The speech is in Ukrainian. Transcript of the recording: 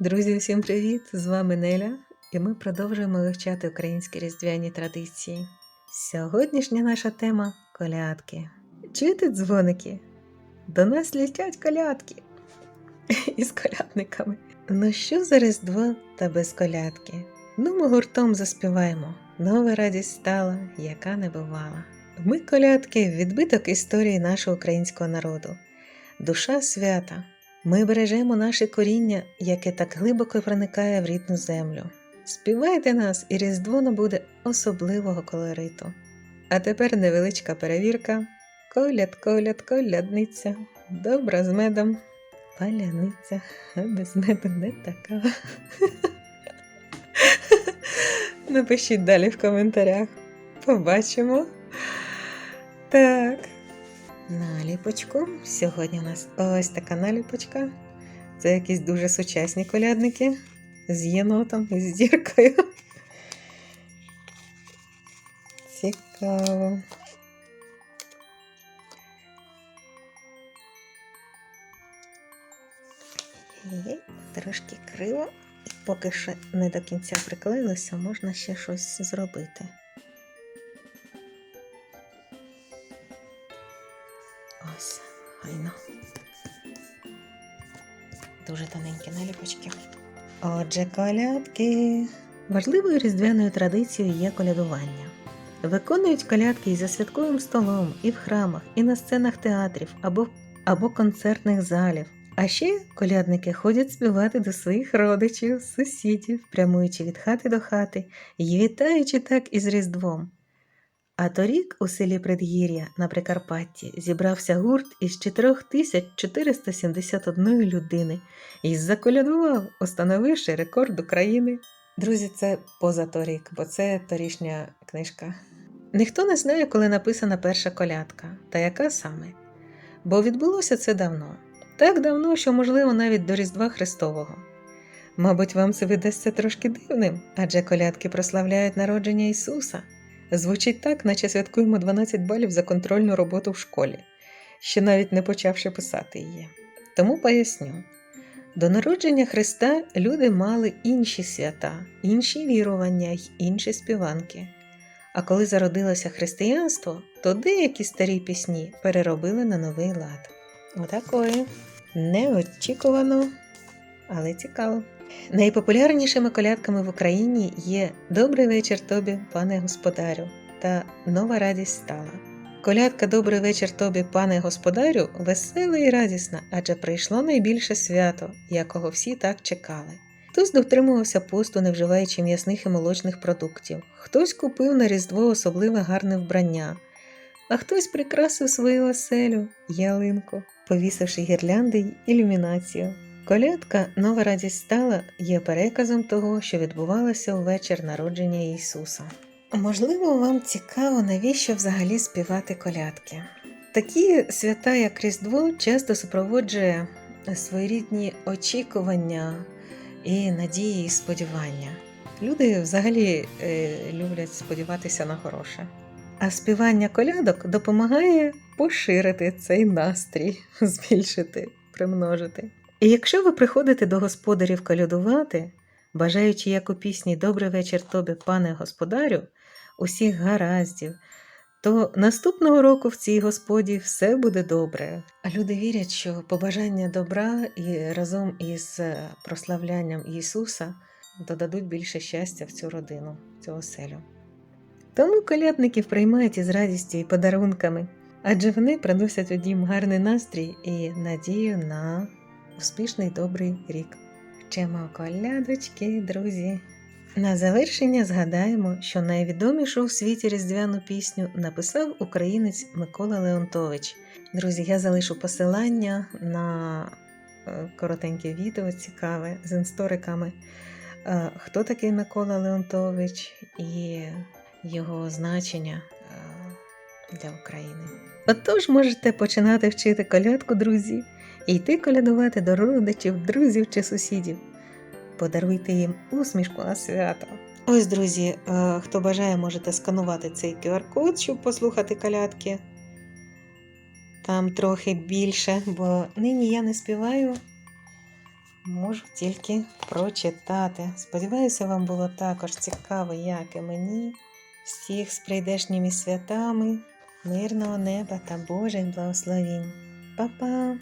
Друзі, всім привіт! З вами Неля, і ми продовжуємо вивчати українські різдвяні традиції. Сьогоднішня наша тема колядки. Чуєте дзвоники? До нас літять колядки із колядниками. Ну що за Різдво та без колядки? Ну, ми гуртом заспіваємо. Нова радість стала, яка не бувала. Ми колядки відбиток історії нашого українського народу. Душа свята. Ми бережемо наше коріння, яке так глибоко проникає в рідну землю. Співайте нас, і Різдво набуде особливого колориту. А тепер невеличка перевірка. Коляд, коляд, колядниця, добра з медом, паляниця, без меду не така. Напишіть далі в коментарях. Побачимо. Так. Наліпочку. Сьогодні у нас ось така наліпочка. Це якісь дуже сучасні колядники з єнотом і з діркою. Цікаво. Є, Трошки криво. Поки ще не до кінця приклеїлося, можна ще щось зробити. Ось, гайно. Дуже тоненькі наліпочки. Отже, колядки. Важливою різдвяною традицією є колядування. Виконують колядки і за святковим столом, і в храмах, і на сценах театрів або, або концертних залів. А ще колядники ходять співати до своїх родичів, сусідів, прямуючи від хати до хати і вітаючи так із Різдвом. А торік у селі Предгір'я на Прикарпатті зібрався гурт із 4471 людини і заколядував, установивши рекорд України. Друзі, це поза торік, бо це торішня книжка. Ніхто не знає, коли написана перша колядка, та яка саме. Бо відбулося це давно. Так давно, що, можливо, навіть до Різдва Христового. Мабуть, вам це видасться трошки дивним, адже колядки прославляють народження Ісуса. Звучить так, наче святкуємо 12 балів за контрольну роботу в школі, ще навіть не почавши писати її. Тому поясню: до народження Христа люди мали інші свята, інші вірування й інші співанки. А коли зародилося християнство, то деякі старі пісні переробили на новий лад. Отакої. Неочікувано, але цікаво. Найпопулярнішими колядками в Україні є Добрий вечір тобі, пане господарю та Нова радість стала. Колядка Добрий вечір тобі, пане господарю, весела і радісна, адже прийшло найбільше свято, якого всі так чекали. Хтось дотримувався посту, не вживаючи м'ясних і молочних продуктів, хтось купив на Різдво особливе гарне вбрання, а хтось прикрасив свою оселю, ялинку, повісивши гірлянди й ілюмінацію. Колядка Нова радість стала є переказом того, що відбувалося у вечір народження Ісуса. Можливо, вам цікаво, навіщо взагалі співати колядки. Такі свята, як Різдво, часто супроводжує своєрідні очікування і надії і сподівання. Люди взагалі е, люблять сподіватися на хороше. А співання колядок допомагає поширити цей настрій, збільшити, примножити. І якщо ви приходите до господарів колядувати, бажаючи, як у пісні Добрий вечір тобі, пане господарю, усіх гараздів, то наступного року в цій господі все буде добре. А люди вірять, що побажання добра і разом із прославлянням Ісуса додадуть більше щастя в цю родину, в цю оселю. Тому колядників приймають із радістю і подарунками, адже вони приносять у дім гарний настрій і надію на успішний добрий рік. Вчимо колядочки, друзі. На завершення згадаємо, що найвідомішу у світі різдвяну пісню написав українець Микола Леонтович. Друзі, я залишу посилання на е, коротеньке відео цікаве з істориками. Е, Хто такий Микола Леонтович і його значення е, для України. Отож можете починати вчити колядку, друзі, і йти колядувати до родичів, друзів чи сусідів. Подаруйте їм усмішку на свято. Ось, друзі, е, хто бажає, можете сканувати цей QR-код, щоб послухати колядки. Там трохи більше, бо нині я не співаю можу тільки прочитати. Сподіваюся, вам було також цікаво, як і мені. Всіх з прийдешніми святами, мирного неба та Божих благословінь. Па-па!